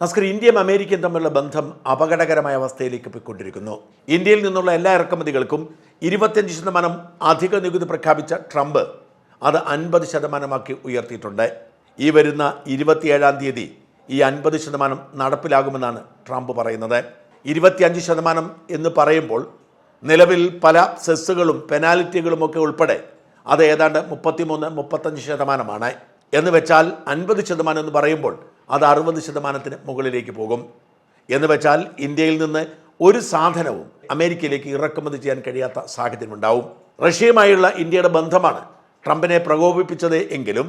നസ്കർ ഇന്ത്യയും അമേരിക്കയും തമ്മിലുള്ള ബന്ധം അപകടകരമായ അവസ്ഥയിലേക്ക് പോയിക്കൊണ്ടിരിക്കുന്നു. ഇന്ത്യയിൽ നിന്നുള്ള എല്ലാ ഇറക്കുമതികൾക്കും ഇരുപത്തിയഞ്ച് ശതമാനം അധിക നികുതി പ്രഖ്യാപിച്ച ട്രംപ് അത് അൻപത് ശതമാനമാക്കി ഉയർത്തിയിട്ടുണ്ട്. ഈ വരുന്ന ഇരുപത്തിയേഴാം തീയതി ഈ അൻപത് ശതമാനം നടപ്പിലാകുമെന്നാണ് ട്രംപ് പറയുന്നത്. ഇരുപത്തിയഞ്ച് ശതമാനം എന്ന് പറയുമ്പോൾ നിലവിൽ പല സെസ്സുകളും പെനാൽറ്റികളും ഒക്കെ ഉൾപ്പെടെ അത് ഏതാണ്ട് മുപ്പത്തിമൂന്ന് മുപ്പത്തഞ്ച് ശതമാനമാണ്. എന്ന് വെച്ചാൽ അൻപത് ശതമാനം എന്ന് പറയുമ്പോൾ അത് അറുപത് ശതമാനത്തിന് മുകളിലേക്ക് പോകും. എന്ന് വെച്ചാൽ ഇന്ത്യയിൽ നിന്ന് ഒരു സാധനവും അമേരിക്കയിലേക്ക് ഇറക്കുമതി ചെയ്യാൻ കഴിയാത്ത സാഹചര്യം ഉണ്ടാവും റഷ്യയുമായുള്ള ഇന്ത്യയുടെ ബന്ധമാണ് ട്രംപിനെ പ്രകോപിപ്പിച്ചത് എങ്കിലും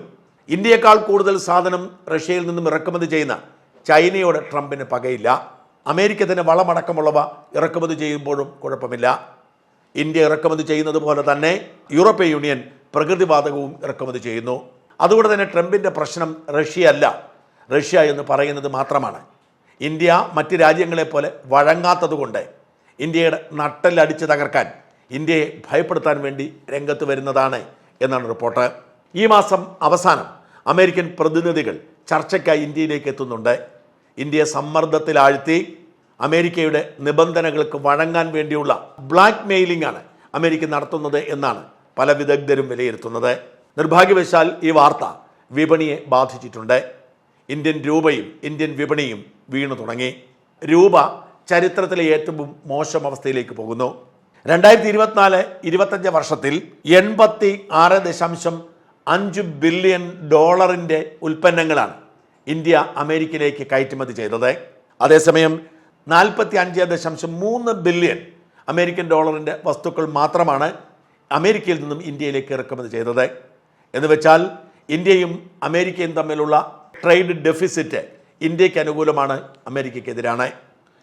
ഇന്ത്യയെക്കാൾ കൂടുതൽ സാധനം റഷ്യയിൽ നിന്നും ഇറക്കുമതി ചെയ്യുന്ന ചൈനയോട് ട്രംപിന് പകയില്ല. അമേരിക്ക തന്നെ വളമടക്കമുള്ളവ ഇറക്കുമതി ചെയ്യുമ്പോഴും കുഴപ്പമില്ല. ഇന്ത്യ ഇറക്കുമതി ചെയ്യുന്നത് പോലെ തന്നെ യൂറോപ്യൻ യൂണിയൻ പ്രകൃതിവാതകവും ഇറക്കുമതി ചെയ്യുന്നു. അതുകൊണ്ട് തന്നെ ട്രംപിന്റെ പ്രശ്നം റഷ്യ അല്ല റഷ്യ എന്ന് പറയുന്നത് മാത്രമാണ്. ഇന്ത്യ മറ്റ് രാജ്യങ്ങളെപ്പോലെ വഴങ്ങാത്തതുകൊണ്ട് ഇന്ത്യയുടെ നട്ടലടിച്ച് തകർക്കാൻ ഇന്ത്യയെ ഭയപ്പെടുത്താൻ വേണ്ടി രംഗത്ത് വരുന്നതാണ് എന്നാണ് റിപ്പോർട്ട്. ഈ മാസം അവസാനം അമേരിക്കൻ പ്രതിനിധികൾ ചർച്ചയ്ക്കായി ഇന്ത്യയിലേക്ക് എത്തുന്നുണ്ട്. ഇന്ത്യയെ സമ്മർദ്ദത്തിലാഴ്ത്തി അമേരിക്കയുടെ നിബന്ധനകൾക്ക് വഴങ്ങാൻ വേണ്ടിയുള്ള ബ്ലാക്ക് മെയിലിംഗ് ആണ് അമേരിക്ക നടത്തുന്നത് എന്നാണ് പല വിദഗ്ധരും വിലയിരുത്തുന്നത്. നിർഭാഗ്യവശാൽ ഈ വാർത്ത വിപണിയെ ബാധിച്ചിട്ടുണ്ട്. ഇന്ത്യൻ രൂപയും ഇന്ത്യൻ വിപണിയും വീണു തുടങ്ങി. രൂപ ചരിത്രത്തിലെ ഏറ്റവും മോശം അവസ്ഥയിലേക്ക് പോകുന്നു. രണ്ടായിരത്തി ഇരുപത്തിനാല് ഇരുപത്തഞ്ച് വർഷത്തിൽ എൺപത്തി ആറ് ദശാംശം അഞ്ച് ബില്യൺ ഡോളറിന്റെ ഉൽപ്പന്നങ്ങളാണ് ഇന്ത്യ അമേരിക്കയിലേക്ക് കയറ്റുമതി ചെയ്തത്. അതേസമയം നാൽപ്പത്തി അഞ്ച് ദശാംശം മൂന്ന് ബില്യൺ അമേരിക്കൻ ഡോളറിന്റെ വസ്തുക്കൾ മാത്രമാണ് അമേരിക്കയിൽ നിന്നും ഇന്ത്യയിലേക്ക് ഇറക്കുമതി ചെയ്തത്. എന്ന് വെച്ചാൽ ഇന്ത്യയും അമേരിക്കയും തമ്മിലുള്ള ട്രേഡ് ഡെഫിസിറ്റ് ഇന്ത്യയ്ക്ക് അനുകൂലമാണ് അമേരിക്കയ്ക്കെതിരാണ്.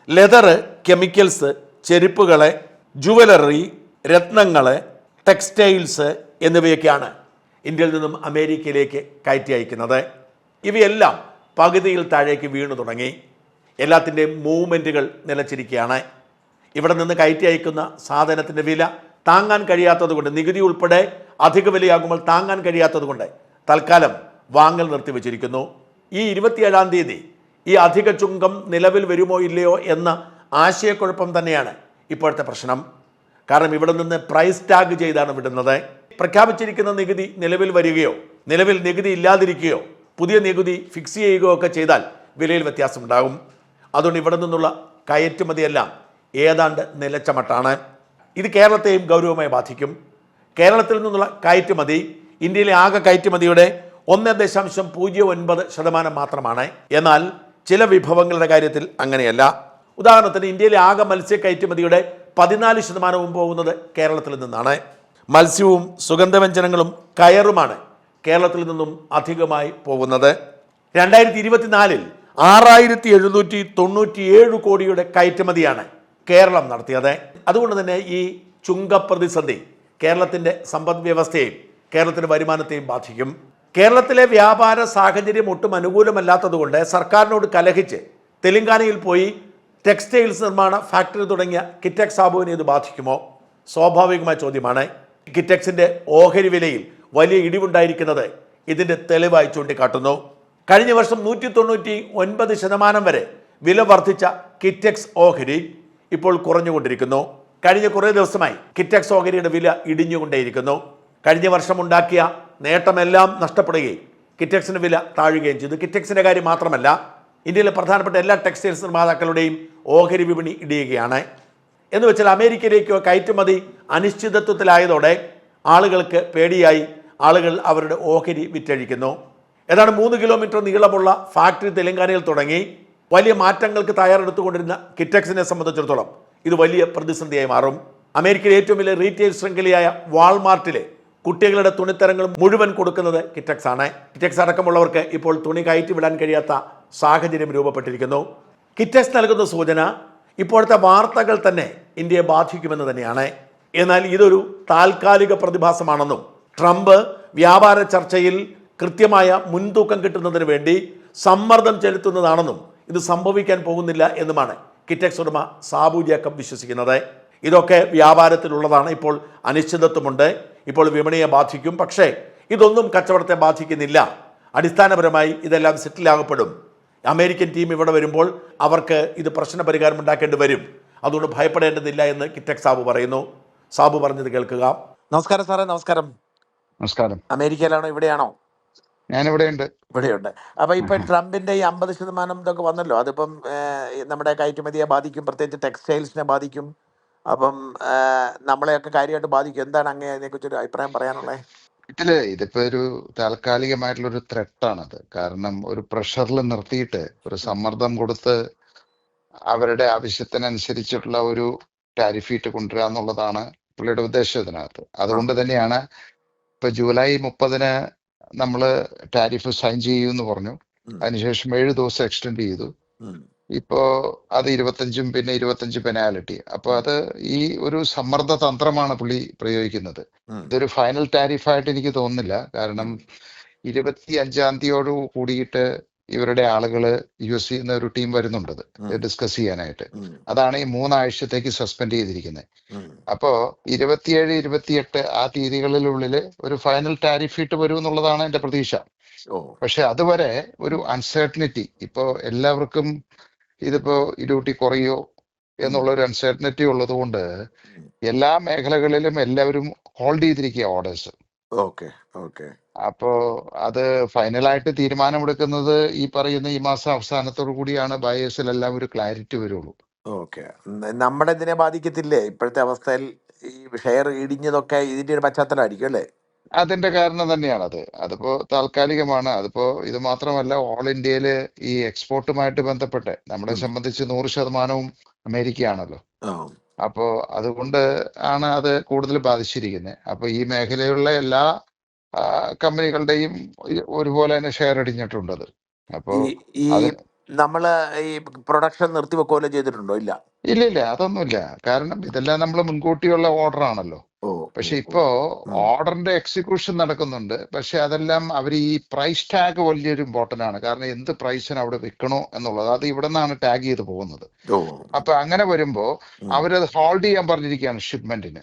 ലെതർ കെമിക്കൽസ് ചെരുപ്പുകളെ ജുവലറി രത്നങ്ങൾ ടെക്സ്റ്റൈൽസ് എന്നിവയൊക്കെയാണ് ഇന്ത്യയിൽ നിന്നും അമേരിക്കയിലേക്ക് കയറ്റി അയക്കുന്നത്. ഇവയെല്ലാം പകുതിയിൽ താഴേക്ക് വീണു തുടങ്ങി. എല്ലാത്തിന്റെയും മൂവ്മെന്റുകൾ നിലച്ചിരിക്കുകയാണ്. ഇവിടെ നിന്ന് കയറ്റി അയക്കുന്ന സാധനത്തിന്റെ വില താങ്ങാൻ കഴിയാത്തതുകൊണ്ട് നികുതി ഉൾപ്പെടെ അധിക വിലയാകുമ്പോൾ താങ്ങാൻ കഴിയാത്തതുകൊണ്ട് തൽക്കാലം വാങ്ങൽ നിർത്തിവെച്ചിരിക്കുന്നു. ഈ ഇരുപത്തിയേഴാം തീയതി ഈ അധിക ചുങ്കം നിലവിൽ വരുമോ ഇല്ലയോ എന്ന ആശയക്കുഴപ്പം തന്നെയാണ് ഇപ്പോഴത്തെ പ്രശ്നം. കാരണം ഇവിടെ നിന്ന് പ്രൈസ് ടാഗ് ചെയ്താണ് വിടുന്നത്. പ്രഖ്യാപിച്ചിരിക്കുന്ന നികുതി നിലവിൽ വരികയോ നിലവിൽ നികുതി ഇല്ലാതിരിക്കുകയോ പുതിയ നികുതി ഫിക്സ് ചെയ്യുകയോ ഒക്കെ ചെയ്താൽ വിലയിൽ വ്യത്യാസമുണ്ടാകും. അതുകൊണ്ട് ഇവിടെ നിന്നുള്ള കയറ്റുമതിയെല്ലാം ഏതാണ്ട് നിലച്ചമട്ടാണ്. ഇത് കേരളത്തെയും ഗൗരവമായി ബാധിക്കും. കേരളത്തിൽ നിന്നുള്ള കയറ്റുമതി ഇന്ത്യയിലെ ആകെ കയറ്റുമതിയുടെ ഒന്ന് ദശാംശം പൂജ്യം ഒൻപത് ശതമാനം മാത്രമാണ്. എന്നാൽ ചില വിഭവങ്ങളുടെ കാര്യത്തിൽ അങ്ങനെയല്ല. ഉദാഹരണത്തിന് ഇന്ത്യയിലെ ആകെ മത്സ്യ കയറ്റുമതിയുടെ പതിനാല് ശതമാനവും പോകുന്നത് കേരളത്തിൽ നിന്നാണ്. മത്സ്യവും സുഗന്ധവ്യഞ്ജനങ്ങളും കയറുമാണ് കേരളത്തിൽ നിന്നും അധികമായി പോകുന്നത്. രണ്ടായിരത്തി ഇരുപത്തിനാലിൽ ആറായിരത്തി എഴുന്നൂറ്റി തൊണ്ണൂറ്റിയേഴ് കോടിയുടെ കയറ്റുമതിയാണ് കേരളം നടത്തിയത്. അതുകൊണ്ട് തന്നെ ഈ ചുങ്കപ്രതിസന്ധി കേരളത്തിന്റെ സമ്പദ് വ്യവസ്ഥയെയും കേരളത്തിന്റെ വരുമാനത്തെയും ബാധിക്കും. കേരളത്തിലെ വ്യാപാര സാഹചര്യം ഒട്ടും അനുകൂലമല്ലാത്തതുകൊണ്ട് സർക്കാരിനോട് കലഹിച്ച് തെലങ്കാനയിൽ പോയി ടെക്സ്റ്റൈൽസ് നിർമ്മാണ ഫാക്ടറി തുടങ്ങിയ കിറ്റക്സ് സാബുവിനെ ഇത് ബാധിക്കുമോ? സ്വാഭാവികമായ ചോദ്യമാണ്. കിറ്റക്സിന്റെ ഓഹരി വിലയിൽ വലിയ ഇടിവുണ്ടായിരിക്കുന്നത് ഇതിന്റെ തെളിവായി ചൂണ്ടിക്കാട്ടുന്നു. കഴിഞ്ഞ വർഷം നൂറ്റി തൊണ്ണൂറ്റി ഒൻപത് ശതമാനം വരെ വില വർദ്ധിച്ച കിറ്റക്സ് ഓഹരി ഇപ്പോൾ കുറഞ്ഞുകൊണ്ടിരിക്കുന്നു. കഴിഞ്ഞ കുറേ ദിവസമായി കിറ്റക്സ് ഓഹരിയുടെ വില ഇടിഞ്ഞുകൊണ്ടേയിരിക്കുന്നു. കഴിഞ്ഞ വർഷം ഉണ്ടാക്കിയ നേട്ടമെല്ലാം നഷ്ടപ്പെടുകയും കിറ്റക്സിന് വില താഴുകയും ചെയ്തു. കിറ്റക്സിന്റെ കാര്യം മാത്രമല്ല ഇന്ത്യയിലെ പ്രധാനപ്പെട്ട എല്ലാ ടെക്സ്റ്റൈൽസ് നിർമ്മാതാക്കളുടെയും ഓഹരി വിപണി ഇടിയുകയാണ്. എന്ന് വെച്ചാൽ അമേരിക്കയിലേക്കോ കയറ്റുമതി അനിശ്ചിതത്വത്തിലായതോടെ ആളുകൾക്ക് പേടിയായി ആളുകൾ അവരുടെ ഓഹരി വിറ്റഴിക്കുന്നു. ഏതാണ്ട് മൂന്ന് കിലോമീറ്റർ നീളമുള്ള ഫാക്ടറി തെലങ്കാനയിൽ തുടങ്ങി വലിയ മാറ്റങ്ങൾക്ക് തയ്യാറെടുത്തുകൊണ്ടിരുന്ന കിറ്റക്സിനെ സംബന്ധിച്ചിടത്തോളം ഇത് വലിയ പ്രതിസന്ധിയായി മാറും. അമേരിക്കയിലെ ഏറ്റവും വലിയ റീറ്റെയിൽ ശൃംഖലയായ വാൾമാർട്ടിലെ കുട്ടികളുടെ തുണിത്തരങ്ങൾ മുഴുവൻ കൊടുക്കുന്നത് കിറ്റക്സ് ആണ്. കിറ്റക്സ് അടക്കമുള്ളവർക്ക് ഇപ്പോൾ തുണി കയറ്റി വിടാൻ കഴിയാത്ത സാഹചര്യം രൂപപ്പെട്ടിരിക്കുന്നു. കിറ്റക്സ് നൽകുന്ന സൂചന ഇപ്പോഴത്തെ വാർത്തകൾ തന്നെ ഇന്ത്യയെ ബാധിക്കുമെന്ന് തന്നെയാണ്. എന്നാൽ ഇതൊരു താൽക്കാലിക പ്രതിഭാസമാണെന്നും ട്രംപ് വ്യാപാര ചർച്ചയിൽ കൃത്യമായ മുൻതൂക്കം കിട്ടുന്നതിന് വേണ്ടി സമ്മർദ്ദം ചെലുത്തുന്നതാണെന്നും ഇത് സംഭവിക്കാൻ പോകുന്നില്ല എന്നുമാണ് കിറ്റക്സ് ഉടമ സാബു ജേക്കബ് വിശ്വസിക്കുന്നത്. ഇതൊക്കെ വ്യാപാരത്തിലുള്ളതാണ്. ഇപ്പോൾ അനിശ്ചിതത്വമുണ്ട്. ഇപ്പോൾ വിപണിയെ ബാധിക്കും. പക്ഷേ ഇതൊന്നും കച്ചവടത്തെ ബാധിക്കുന്നില്ല. അടിസ്ഥാനപരമായി ഇതെല്ലാം സെറ്റിലാകപ്പെടും. അമേരിക്കൻ ടീം ഇവിടെ വരുമ്പോൾ അവർക്ക് ഇത് പ്രശ്ന പരിഹാരം ഉണ്ടാക്കേണ്ടി വരും. അതുകൊണ്ട് ഭയപ്പെടേണ്ടതില്ല എന്ന് കിറ്റക് സാബു പറയുന്നു. സാബു പറഞ്ഞത് കേൾക്കുക. നമസ്കാരം സാറേ നമസ്കാരം. നമസ്കാരം. അമേരിക്കയിലാണോ? ഇവിടെയാണോ? ഞാനിവിടെയുണ്ട്. ഇവിടെയുണ്ട്. അപ്പൊ ഇപ്പൊ ട്രംപിന്റെ ഈ അമ്പത് ശതമാനം ഇതൊക്കെ വന്നല്ലോ. അതിപ്പം നമ്മുടെ കയറ്റുമതിയെ ബാധിക്കും. പ്രത്യേകിച്ച് ടെക്സ്റ്റൈൽസിനെ ബാധിക്കും. അപ്പം നമ്മളെയൊക്കെ കാര്യമായിട്ട് ബാധിക്കും. എന്താണ് അങ്ങേ ഒരു അഭിപ്രായം പറയാനുള്ളത് ഇതിൽ ഇതിപ്പോ ഒരു താൽക്കാലികമായിട്ടുള്ള ഒരു ത്രെട്ടാണത് കാരണം ഒരു പ്രഷറിൽ നിർത്തിയിട്ട് ഒരു സമ്മർദ്ദം കൊടുത്ത് അവരുടെ ആവശ്യത്തിനനുസരിച്ചിട്ടുള്ള ഒരു ടാരിഫീറ്റ് ഇട്ട് കൊണ്ടുവരിക എന്നുള്ളതാണ് പുള്ളിയുടെ ഉദ്ദേശം ഇതിനകത്ത്. അതുകൊണ്ട് തന്നെയാണ് ഇപ്പൊ ജൂലൈ മുപ്പതിന് നമ്മൾ ടാരിഫ് സൈൻ ചെയ്യുമെന്ന് പറഞ്ഞു. അതിനുശേഷം ഏഴ് ദിവസം എക്സ്റ്റെൻഡ് ചെയ്തു. ഇപ്പോ അത് ഇരുപത്തഞ്ചും പിന്നെ ഇരുപത്തഞ്ച് പെനാലിറ്റി അപ്പൊ അത് ഈ ഒരു സമ്മർദ്ദ തന്ത്രമാണ് പുള്ളി പ്രയോഗിക്കുന്നത്. ഇതൊരു ഫൈനൽ ടാരിഫായിട്ട് എനിക്ക് തോന്നുന്നില്ല. കാരണം ഇരുപത്തി അഞ്ചാം തീയതിയോട് കൂടിയിട്ട് ഇവരുടെ ആളുകൾ യു എസ് നിന്ന് ഒരു ടീം വരുന്നുണ്ട് ഉം. ഡിസ്കസ് ചെയ്യാനായിട്ട്. അതാണ് ഈ മൂന്നാഴ്ചത്തേക്ക് സസ്പെൻഡ് ചെയ്തിരിക്കുന്നത്. അപ്പോ ഇരുപത്തിയേഴ് ഇരുപത്തിയെട്ട് ആ തീയതികളിലുള്ളിൽ ഒരു ഫൈനൽ ടാരിഫ് ഇട്ട് വരും എന്നുള്ളതാണ് എന്റെ പ്രതീക്ഷ. പക്ഷെ അതുവരെ ഒരു അൺസർട്ടനിറ്റി ഇപ്പോ എല്ലാവർക്കും ഇതിപ്പോ ഇരുട്ടി കുറയോ എന്നുള്ള ഒരു അൺസർട്ടനിറ്റി ഉള്ളത് കൊണ്ട് എല്ലാ മേഖലകളിലും എല്ലാവരും ഹോൾഡ് ചെയ്തിരിക്കുക ഓർഡേഴ്സ് ഓക്കെ ഓക്കെ അപ്പോ അത് ഫൈനലായിട്ട് തീരുമാനമെടുക്കുന്നത് ഈ പറയുന്ന ഈ മാസം അവസാനത്തോടു കൂടിയാണ് ബയേഴ്സിൽ എല്ലാം ഒരു ക്ലാരിറ്റി വരുള്ളൂ. ഓക്കെ നമ്മുടെ ഇതിനെ ബാധിക്കത്തില്ലേ? ഇപ്പോഴത്തെ അവസ്ഥയിൽ ഈ ഷെയർ ഇടിഞ്ഞതൊക്കെ ഇതിന്റെ ഒരു പശ്ചാത്തലമായിരിക്കും അല്ലേ? അതിന്റെ കാരണം തന്നെയാണ് അത്. അതിപ്പോ താൽക്കാലികമാണ്. അതിപ്പോ ഇത് മാത്രമല്ല ഓൾ ഇന്ത്യയിൽ ഈ എക്സ്പോർട്ടുമായിട്ട് ബന്ധപ്പെട്ട് നമ്മളെ സംബന്ധിച്ച് നൂറ് ശതമാനവും അമേരിക്കയാണല്ലോ. അപ്പോ അതുകൊണ്ട് ആണ് അത് കൂടുതൽ ബാധിച്ചിരിക്കുന്നത്. അപ്പൊ ഈ മേഖലയിലുള്ള എല്ലാ കമ്പനികളുടെയും ഒരുപോലെ തന്നെ ഷെയർ അടിഞ്ഞിട്ടുണ്ട് അത്. അപ്പോ ഈ നമ്മൾ ഈ പ്രൊഡക്ഷൻ നിർത്തിവെക്കുകയോ ചെയ്തിട്ടുണ്ടോ? ഇല്ല. ഇല്ല ഇല്ല അതൊന്നുമില്ല. കാരണം ഇതെല്ലാം നമ്മൾ മുൻകൂട്ടിയുള്ള ഓർഡർ ആണല്ലോ. പക്ഷെ ഇപ്പോ ഓർഡറിന്റെ എക്സിക്യൂഷൻ നടക്കുന്നുണ്ട്. പക്ഷെ അതെല്ലാം അവർ ഈ പ്രൈസ് ടാഗ് വലിയൊരു ഇമ്പോർട്ടന്റ് ആണ്. കാരണം എന്ത് പ്രൈസിന് അവിടെ വിൽക്കണോ എന്നുള്ളത്. അത് ഇവിടെ നിന്നാണ് ടാഗ് ചെയ്ത് പോകുന്നത്. അപ്പൊ അങ്ങനെ വരുമ്പോ. അവരത് ഹോൾഡ് ചെയ്യാൻ പറഞ്ഞിരിക്കുകയാണ് ഷിപ്മെന്റിന്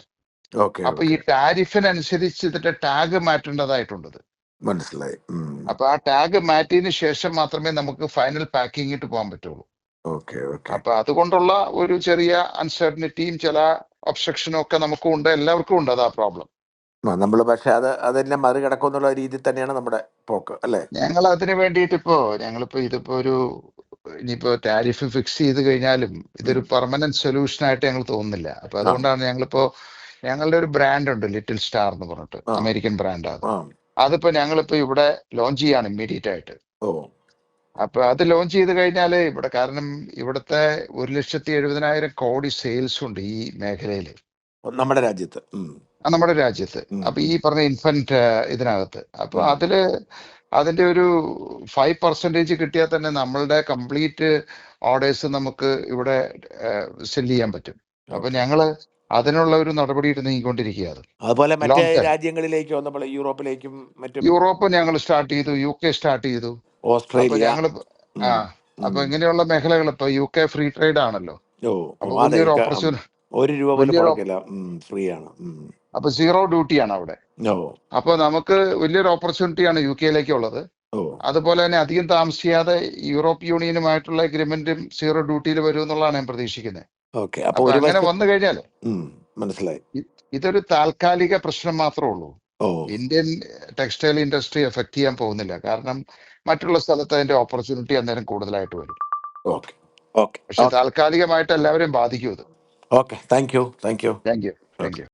അപ്പൊ ഈ ടാരിഫിനനുസരിച്ച് ഇതിന്റെ ടാഗ് മാറ്റേണ്ടതായിട്ടുണ്ട് മനസ്സിലായി. അപ്പൊ ആ ടാഗ് മാറ്റിയതിന് ശേഷം മാത്രമേ നമുക്ക് ഫൈനൽ പാക്കിങ്ങിട്ട് പോകാൻ പറ്റുള്ളൂ. അപ്പൊ അതുകൊണ്ടുള്ള ഒരു ചെറിയ അൺസർട്ടനിറ്റിയും ചില ഒബ്സ്ട്രക്ഷനും ഒക്കെ നമുക്കും ഉണ്ട് എല്ലാവർക്കും ഉണ്ട്. അത് ആ പ്രോബ്ലം നമ്മൾ പക്ഷെ അത് അതെല്ലാം മറികടക്കും എന്നുള്ള രീതി തന്നെയാണ് നമ്മുടെ പോക്ക് അല്ലേ? ഞങ്ങൾ അതിന് വേണ്ടിയിട്ട് ഇപ്പോ ഞങ്ങളിപ്പോ ഇതിപ്പോ ഒരു ഇനിയിപ്പോ ടാരിഫ് ഫിക്സ് ചെയ്ത് കഴിഞ്ഞാലും ഇതൊരു പെർമനന്റ് സൊല്യൂഷൻ ആയിട്ട് ഞങ്ങൾ തോന്നുന്നില്ല. അപ്പൊ അതുകൊണ്ടാണ് ഞങ്ങളിപ്പോ ഞങ്ങളുടെ ഒരു ബ്രാൻഡ് ഉണ്ട് ലിറ്റിൽ സ്റ്റാർ എന്ന് പറഞ്ഞിട്ട് അമേരിക്കൻ ബ്രാൻഡ് അത് ആ. അതിപ്പോ ഞങ്ങളിപ്പോ ഇവിടെ ലോഞ്ച് ചെയ്യാണ് ഇമ്മീഡിയറ്റ് ആയിട്ട്. ഓ. അപ്പൊ അത് ലോഞ്ച് ചെയ്ത് കഴിഞ്ഞാൽ ഇവിടെ കാരണം ഇവിടുത്തെ ഒരു ലക്ഷത്തി എഴുപതിനായിരം കോടി സെയിൽസ് ഉണ്ട് ഈ മേഖലയിൽ. നമ്മുടെ രാജ്യത്ത്. നമ്മുടെ രാജ്യത്ത്. അപ്പൊ ഈ പറഞ്ഞ ഇൻഫന്റ് ഇതിനകത്ത്. അപ്പൊ അതിൽ അതിന്റെ ഒരു ഫൈവ് പെർസെന്റേജ് കിട്ടിയാൽ തന്നെ നമ്മളുടെ കംപ്ലീറ്റ് ഓർഡേഴ്സ് നമുക്ക് ഇവിടെ സെൽ ചെയ്യാൻ പറ്റും. അപ്പൊ ഞങ്ങൾ അതിനുള്ള ഒരു നടപടിയിട്ട് നീങ്ങിക്കൊണ്ടിരിക്കുകയാണ്. അതുപോലെ മറ്റേ. രാജ്യങ്ങളിലേക്കോ നമ്മൾ യൂറോപ്പിലേക്കും മറ്റും യൂറോപ്പ് ഞങ്ങൾ സ്റ്റാർട്ട് ചെയ്തു യു കെ സ്റ്റാർട്ട് ചെയ്തു. അപ്പൊ ഓസ്ട്രേലിയ ഞങ്ങൾ ഉം. ആ അപ്പൊ ഇങ്ങനെയുള്ള മേഖലകൾ ഇപ്പൊ യു കെ ഫ്രീ ട്രേഡ് ആണല്ലോ. ഓ അപ്പൊ അതെ വലിയൊരു ക- ഓപ്പർച്യൂണിറ്റി ഒരു രൂപ പോലും വലിയൊരു ഫ്രീ ആണ്. ഉം. അപ്പൊ സീറോ ഡ്യൂട്ടിയാണ് അവിടെ. ഓ. അപ്പൊ നമുക്ക് വലിയൊരു ഓപ്പർച്യൂണിറ്റിയാണ് യു കെയിലേക്ക് ഉള്ളത് ഓ. അതുപോലെ തന്നെ അധികം താമസിയാതെ യൂറോപ്പ് യൂണിയനുമായിട്ടുള്ള എഗ്രിമെന്റും സീറോ ഡ്യൂട്ടിയിൽ വരും എന്നുള്ളതാണ് ഞാൻ പ്രതീക്ഷിക്കുന്നത് ഓക്കെ അപ്പൊ അപ്പൊ ഒരു അങ്ങനെ വന്നു കഴിഞ്ഞാൽ ഉം, മനസ്സിലായി. ഇതൊരു താൽക്കാലിക പ്രശ്നം മാത്രമേ ഉള്ളൂ. ഓ ഇന്ത്യൻ ടെക്സ്റ്റൈൽ ഇൻഡസ്ട്രി എഫക്ട് ചെയ്യാൻ പോകുന്നില്ല. കാരണം മറ്റുള്ള സ്ഥലത്ത് അതിന്റെ ഓപ്പർച്യൂണിറ്റി അന്നേരം കൂടുതലായിട്ട് വരും. ഓക്കെ ഓക്കെ പക്ഷെ താൽക്കാലികമായിട്ട് എല്ലാവരെയും ബാധിക്കും ഇത് okay thank you thank you thank you thank you